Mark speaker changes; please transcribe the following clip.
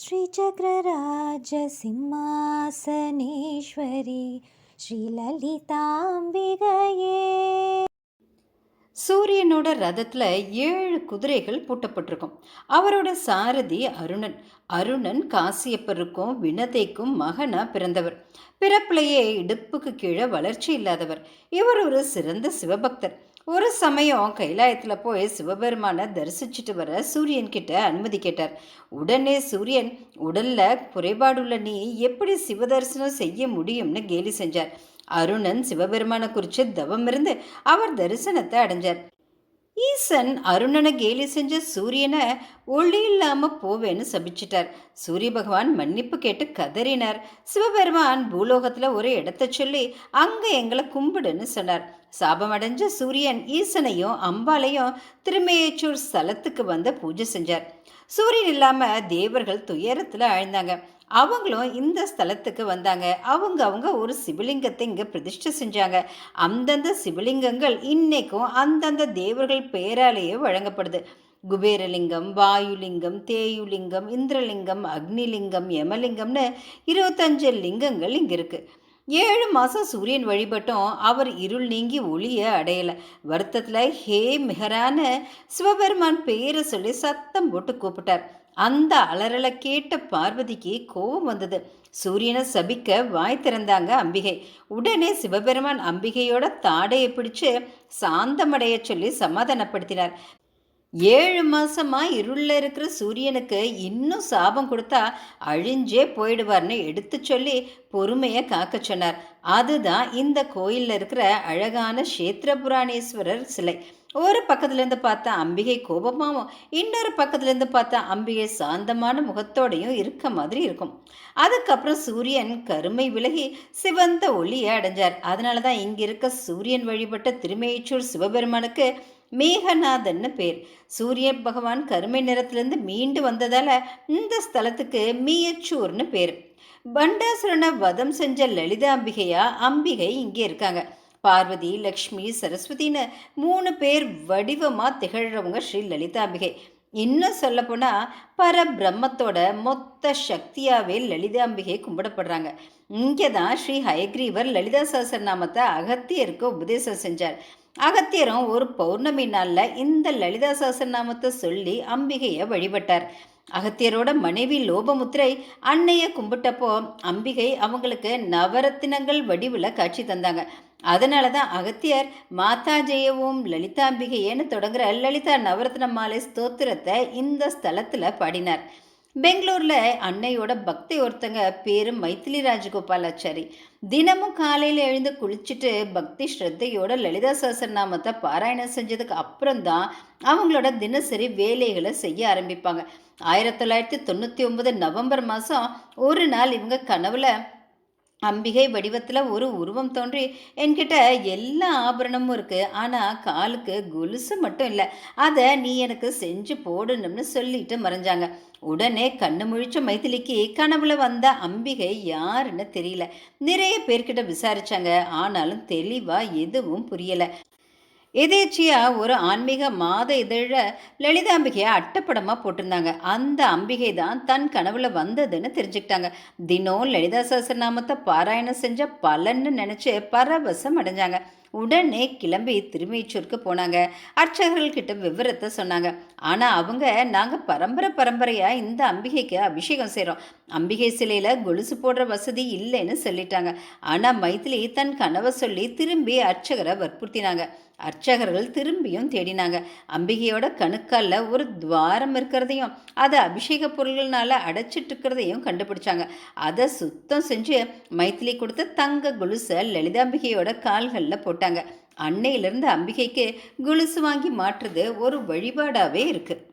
Speaker 1: श्रीचक्रराजसिंहासनेश्वरी श्रीललिताम्बिकये
Speaker 2: சூரியனோட ரதத்துல ஏழு குதிரைகள் பூட்டப்பட்டிருக்கும் அவரோட சாரதி அருணன் அருணன் காசியப்பருக்கும் வினதைக்கும் மகனா பிறந்தவர் பிறப்பிலேயே இடுப்புக்கு கீழே வளர்ச்சி இல்லாதவர் இவர் ஒரு சிறந்த சிவபக்தர் ஒரு சமயம் கைலாயத்தில் போய் சிவபெருமானை தரிசிச்சுட்டு வர சூரியன் கிட்ட அனுமதி கேட்டார். உடனே சூரியன் உடல்ல குறைபாடுள்ள நீ எப்படி சிவதரிசனம் செய்ய முடியும்னு கேலி செஞ்சார். அருணன் சிவபெருமானை குறித்து தவம் இருந்து அவர் தரிசனத்தை அடைஞ்சார். ஈசன் அருணனை கேலி செஞ்ச சூரியனை ஒளி இல்லாமல் போவேன்னு சபிச்சிட்டார். சூரிய பகவான் மன்னிப்பு கேட்டு கதறினார். சிவபெருமான் பூலோகத்தில் ஒரு இடத்த சொல்லி அங்கே எங்களை கும்பிடுன்னு சொன்னார். சாபமடைஞ்ச சூரியன் ஈசனையும் அம்பாலையும் திருமேச்சூர் ஸ்தலத்துக்கு வந்து பூஜை செஞ்சார். சூரியன் இல்லாமல் தேவர்கள் துயரத்தில் ஆழ்ந்தாங்க அவங்களும் இந்த ஸ்தலத்துக்கு வந்தாங்க. அவங்க அவங்க ஒரு சிவலிங்கத்தை இங்கே பிரதிஷ்டை செஞ்சாங்க. அந்தந்த சிவலிங்கங்கள் இன்னைக்கும் அந்தந்த தேவர்கள் பெயராலேயே வழங்கப்படுது. குபேரலிங்கம் வாயுலிங்கம் தேயுலிங்கம் இந்திரலிங்கம் அக்னிலிங்கம் யமலிங்கம்னு இருபத்தஞ்சு லிங்கங்கள் இங்கே இருக்குது ஏழு மாதம் சூரியன் வழிபட்டும். அவர் இருள் நீங்கி ஒளிய அடையலை. வருத்தத்தில் ஹே மிகரான சிவபெருமான் பேரை சொல்லி சத்தம் போட்டு கூப்பிட்டார். அந்த அலறலை கேட்ட பார்வதிக்கு கோபம் வந்தது. சூரியனை சபிக்க வாய் திறந்தாங்க அம்பிகை. உடனே சிவபெருமான் அம்பிகையோட தாடையை பிடிச்சு சாந்தமடைய சொல்லி சமாதானப்படுத்தினார். ஏழு மாசமா இருளில் இருக்கிற சூரியனுக்கு இன்னும் சாபம் கொடுத்தா அழிஞ்சே போயிடுவார்னு எடுத்து சொல்லி பொறுமையை காக்க சொன்னார். அதுதான் இந்த கோயிலில் இருக்கிற அழகான கஷேத்திரபுராணேஸ்வரர் சிலை. ஒரு பக்கத்துலேருந்து பார்த்தா அம்பிகை கோபமாகவும் இன்னொரு பக்கத்துலேருந்து பார்த்தா அம்பிகை சாந்தமான முகத்தோடையும் இருக்க மாதிரி இருக்கும். அதுக்கப்புறம் சூரியன் கருமை விலகி சிவந்த ஒளியை அடைஞ்சார். அதனால தான் இங்கே இருக்க சூரியன் வழிபட்ட திருமேச்சூர் சிவபெருமானுக்கு மேகநாதன்னு பேர். சூரிய பகவான் கருமை நிறத்திலேருந்து மீண்டு வந்ததால் இந்த ஸ்தலத்துக்கு மீயச்சூர்னு பேர். பண்டாசுரனை வதம் செஞ்ச லலிதாம்பிகையா அம்பிகை இங்கே இருக்காங்க. பார்வதி லக்ஷ்மி சரஸ்வதின்னு மூணு பேர் வடிவமாக திகழ்கிறவங்க ஸ்ரீ லலிதாம்பிகை. இன்னும் சொல்லப்போனால் பரபிரம்மத்தோட மொத்த சக்தியாகவே லலிதாம்பிகை கும்பிடப்படுறாங்க. இங்கே தான் ஸ்ரீ ஹயக்ரீவர் லலிதா சஹசரநாமத்தை அகத்தியருக்கு உபதேசம் செஞ்சார். அகத்தியரும் ஒரு பௌர்ணமி நாளில் இந்த லலிதா சஹசரநாமத்தை சொல்லி அம்பிகையை வழிபட்டார். அகத்தியரோட மனைவி லோபமுத்திரை அன்னைய கும்பிட்டப்போ அம்பிகை அவங்களுக்கு நவரத்தினங்கள் வடிவில் காட்சி தந்தாங்க. அதனால தான் அகத்தியர் மாதா ஜெயவும் லலிதாம்பிகையேன்னு தொடங்குற லலிதா நவரத்ன மாலை ஸ்தோத்திரத்தை இந்த ஸ்தலத்தில் பாடினார். பெங்களூரில் அன்னையோட பக்தி ஒருத்தங்க பேரு மைத்திலி ராஜகோபாலாச்சாரி. தினமும் காலையில் எழுந்து குளிச்சுட்டு பக்தி ஸ்ரத்தையோட லலிதா சஹசரநாமத்தை பாராயணம் செஞ்சதுக்கு அப்புறம்தான் அவங்களோட தினசரி வேலைகளை செய்ய ஆரம்பிப்பாங்க. ஆயிரத்தி தொள்ளாயிரத்தி தொண்ணூற்றி ஒன்பது நவம்பர் மாதம் ஒரு நாள் இவங்க கனவுல அம்பிகை வடிவத்தில் ஒரு உருவம் தோன்றி என்கிட்ட எல்லா ஆபரணமும் இருக்குது ஆனால் காலுக்கு கொலுசு மட்டும் இல்லை. அதை நீ எனக்கு செஞ்சு போடணும்னு சொல்லிட்டு மறைஞ்சாங்க. உடனே கண்ணு முழிச்ச மைத்திலிக்கு கனவுல வந்த அம்பிகை யாருன்னு தெரியல. நிறைய பேர்கிட்ட விசாரிச்சாங்க. ஆனாலும் தெளிவாக எதுவும் புரியலை. எதேச்சியா ஒரு ஆன்மீக மாத இதழில் லலிதாம்பிகையை அட்டப்படமாக போட்டிருந்தாங்க. அந்த அம்பிகை தான் தன் கனவுல வந்ததுன்னு தெரிஞ்சுக்கிட்டாங்க. தினம் லலிதா சஹசிரநாமத்தை பாராயணம் செஞ்ச பலன்னு நினச்சி பரவசம் அடைஞ்சாங்க. உடனே கிளம்பி திருமேச்சூருக்கு போனாங்க. அர்ச்சகர்கள்கிட்ட விவரத்தை சொன்னாங்க. ஆனால் அவங்க நாங்கள் பரம்பரை பரம்பரையாக இந்த அம்பிகைக்கு அபிஷேகம் செய்கிறோம் அம்பிகை சிலையில் கொலுசு போடுற வசதி இல்லைன்னு சொல்லிட்டாங்க. ஆனால் மைத்திலி தன் கனவை சொல்லி திரும்பி அர்ச்சகரை வற்புறுத்தினாங்க. அர்ச்சகர்கள் திரும்பியும் தேடினாங்க. அம்பிகையோட கணுக்காலில் ஒரு துவாரம் இருக்கிறதையும் அதை அபிஷேக பொருள்கள்னால அடைச்சிட்டு இருக்கிறதையும் கண்டுபிடிச்சாங்க. அதை சுத்தம் செஞ்சு மைத்திலி கொடுத்த தங்க கொலுசை லலிதாம்பிகையோட கால்களில் போட்டு போட்டாங்க. அன்னையிலிருந்து அம்பிகைக்கு குலுசு வாங்கி மாற்றுறது ஒரு வழிபாடாகவே இருக்குது